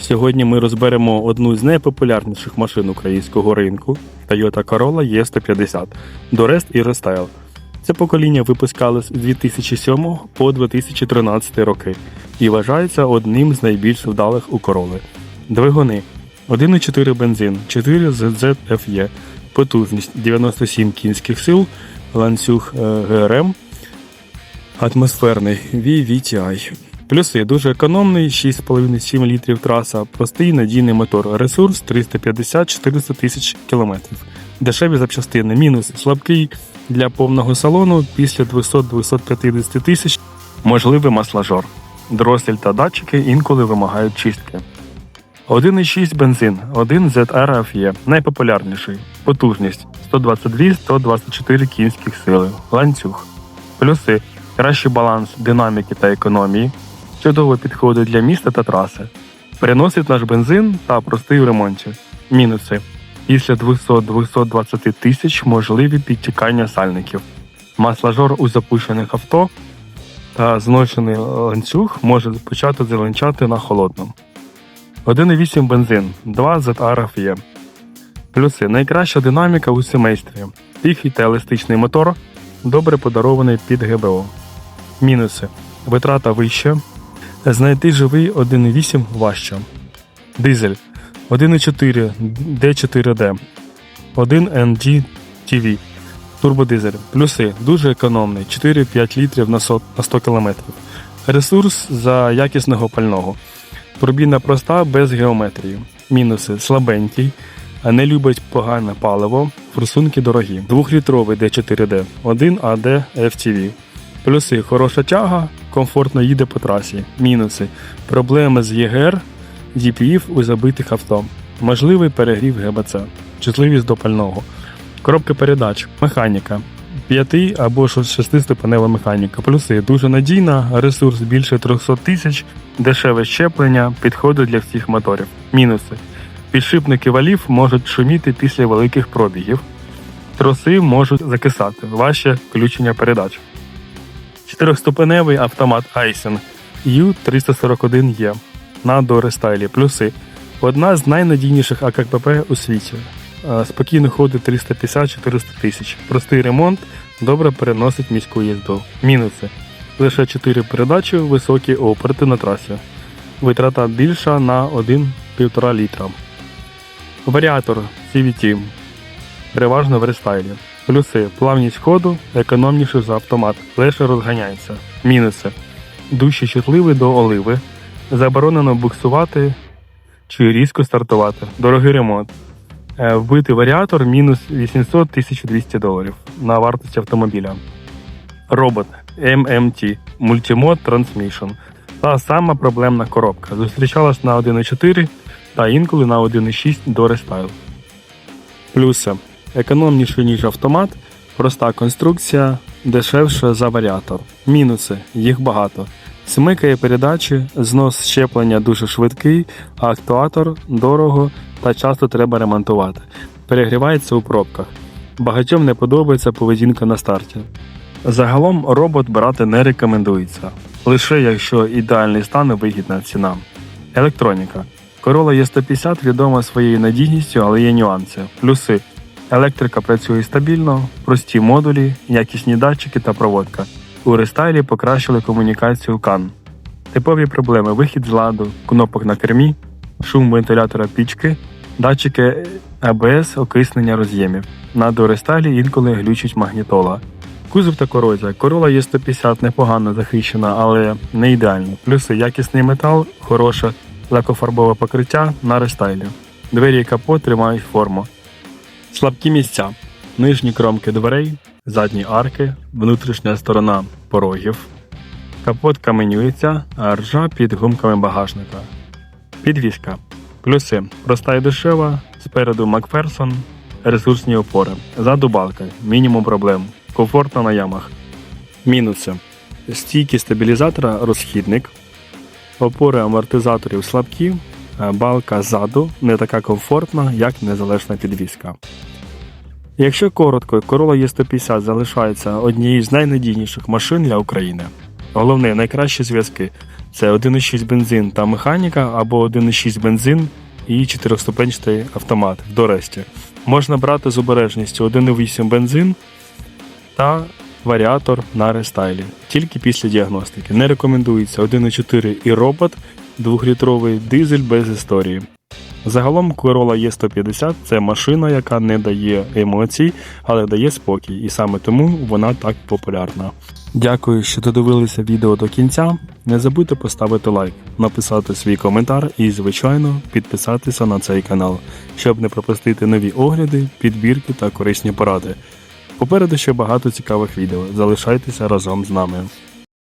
Сьогодні ми розберемо одну з найпопулярніших машин українського ринку Toyota Corolla E150 Dores і Restyle. Це покоління випускали з 2007 по 2013 роки і вважається одним з найбільш вдалих у Corolla. Двигуни 1,4 бензин, 4 ZZFE, потужність 97 кінських сил, ланцюг е, ГРМ, атмосферний VVTI. Плюси дуже економний, 6,5-7 літрів траса, простий надійний мотор, ресурс 350-400 тисяч кілометрів. Дешеві запчастини, мінус слабкий для повного салону після 200-250 тисяч, можливий масложор. Дросель та датчики інколи вимагають чистки. 1,6 бензин, 1 ZRFE, найпопулярніший. Потужність 122-124 кінських сили. Ланцюг. Плюси кращий баланс динаміки та економії, чудово підходить для міста та траси. Переносить наш бензин та простий в ремонті. Мінуси. Після 200-220 тисяч можливі підтікання сальників. Масложор у запущених авто та зношений ланцюг може почати зеленчати на холодному. 1,8 бензин, 2 ZRFE. Плюси. Найкраща динаміка у семействі. Тихий та еластичний мотор, добре подарований під ГБО. Мінуси. Витрата вища. Знайти живий 1,8 важче. Дизель 1,4 D4D. 1 NG TV. Турбодизель. Плюси. Дуже економний. 4-5 літрів на 100 км. Ресурс за якісного пального. Турбіна проста без геометрії. Мінуси слабенький, а не любить погане паливо, форсунки дорогі. 2-літровий D4D, 1 AD FTV. Плюси хороша тяга, комфортно їде по трасі. Мінуси проблеми з ЄГР, DPF у забитих авто. Можливий перегрів ГБЦ, чутливість до пального. Коробка передач, механіка. 5 або 6-ступенева механіка. Плюси дуже надійна, ресурс більше 300 тисяч, дешеве щеплення, підходить для всіх моторів. Мінуси. Підшипники валів можуть шуміти після великих пробігів. Троси можуть закисати, важче включення передач. Чотирьохступеневий автомат Айсен U341E на дорестайлі. Плюси. Одна з найнадійніших АКПП у світі. Е, Спокійно ходить 350-400 тисяч. Простий ремонт добре переносить міську їзду. Мінуси. Лише 4 передачі, високі оберти на трасі. Витрата більша на 1,5 літра. Варіатор CVT. Переважно в рестайлі. Плюси плавність ходу, економніше за автомат, легше розганяється. Мінуси. Дужче чутливий до оливи. Заборонено буксувати чи різко стартувати. Дорогий ремонт. Е, Вбитий варіатор мінус 800-1200 доларів на вартість автомобіля. Робот MMT Multimode Transmission. Та сама проблемна коробка. Зустрічалась на 1.4 та інколи на 1.6 до рестайл. Плюси. Економніше, ніж автомат, проста конструкція, дешевше за варіатор. Мінуси. Їх багато. Смикає передачі, знос щеплення дуже швидкий, а актуатор дорого та часто треба ремонтувати. Перегрівається у пробках. Багатьом не подобається поведінка на старті. Загалом робот брати не рекомендується, лише якщо ідеальний стан і вигідна ціна. Електроніка. Corolla E150 відома своєю надійністю, але є нюанси. Плюси. Електрика працює стабільно, прості модулі, якісні датчики та проводка. У рестайлі покращили комунікацію CAN. Типові проблеми вихід з ладу, кнопок на кермі, шум вентилятора пічки, датчики АБС, окиснення роз'ємів. На дорестайлі інколи глючить магнітола. Кузов та корозія. Corolla є 150 непогано захищена, але не ідеально. Плюси якісний метал, хороше лакофарбове покриття на рестайлі. Двері і капот тримають форму. Слабкі місця. Нижні кромки дверей, задні арки, внутрішня сторона порогів. Капот каменюється, а ржа під гумками багажника. Підвізка. Плюси. Проста і дешева. Спереду Макферсон. Ресурсні опори. Ззаду балка. Мінімум проблем. Комфортно на ямах. Мінуси. Стійки стабілізатора розхідник. Опори амортизаторів слабкі. А Балка ззаду не така комфортна, як незалежна підвізка. Якщо коротко, Corolla E150 залишається однією з найнадійніших машин для України. Головне, найкращі зв'язки це 1,6 бензин та механіка або 1,6 бензин і 4-ступенчатий автомат в Доресті. Можна брати з обережністю 1,8 бензин та варіатор на рестайлі. Тільки після діагностики. Не рекомендується 1,4 і робот, 2-літровий дизель без історії. Загалом Corolla E150 це машина, яка не дає емоцій, але дає спокій, і саме тому вона так популярна. Дякую, що додивилися відео до кінця. Не забудьте поставити лайк, написати свій коментар і, звичайно, підписатися на цей канал, щоб не пропустити нові огляди, підбірки та корисні поради. Попереду ще багато цікавих відео. Залишайтеся разом з нами.